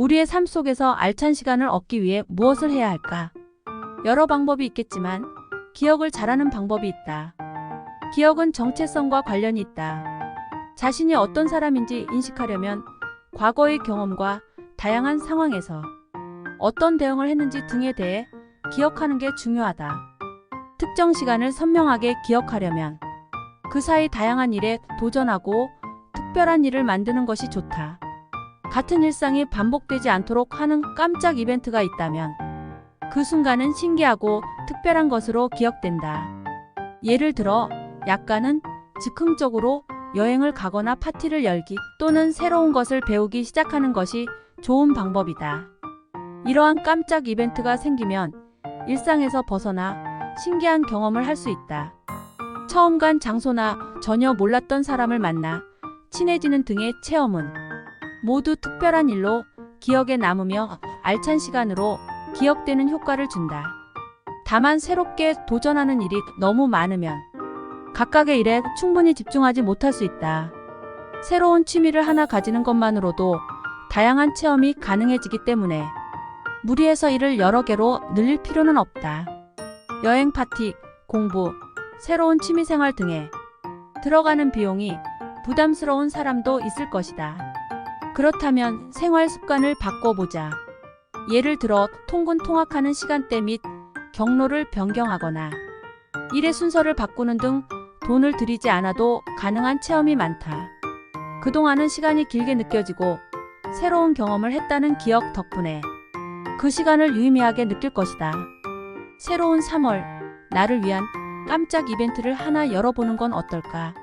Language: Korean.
우리의 삶 속에서 알찬 시간을 얻기 위해 무엇을 해야 할까? 여러 방법이 있겠지만 기억을 잘하는 방법이 있다. 기억은 정체성과 관련이 있다. 자신이 어떤 사람인지 인식하려면 과거의 경험과 다양한 상황에서 어떤 대응을 했는지 등에 대해 기억하는 게 중요하다. 특정 시간을 선명하게 기억하려면 그 사이 다양한 일에 도전하고 특별한 일을 만드는 것이 좋다. 같은 일상이 반복되지 않도록 하는 깜짝 이벤트가 있다면 그 순간은 신기하고 특별한 것으로 기억된다. 예를 들어 약간은 즉흥적으로 여행을 가거나 파티를 열기 또는 새로운 것을 배우기 시작하는 것이 좋은 방법이다. 이러한 깜짝 이벤트가 생기면 일상에서 벗어나 신기한 경험을 할 수 있다. 처음 간 장소나 전혀 몰랐던 사람을 만나 친해지는 등의 체험은 모두 특별한 일로 기억에 남으며 알찬 시간으로 기억되는 효과를 준다. 다만 새롭게 도전하는 일이 너무 많으면 각각의 일에 충분히 집중하지 못할 수 있다. 새로운 취미를 하나 가지는 것만으로도 다양한 체험이 가능해지기 때문에 무리해서 일을 여러 개로 늘릴 필요는 없다. 여행 파티, 공부, 새로운 취미 생활 등에 들어가는 비용이 부담스러운 사람도 있을 것이다. 그렇다면 생활 습관을 바꿔보자. 예를 들어 통근 통학하는 시간대 및 경로를 변경하거나 일의 순서를 바꾸는 등 돈을 들이지 않아도 가능한 체험이 많다. 그동안은 시간이 길게 느껴지고 새로운 경험을 했다는 기억 덕분에 그 시간을 유의미하게 느낄 것이다. 새로운 3월, 나를 위한 깜짝 이벤트를 하나 열어보는 건 어떨까?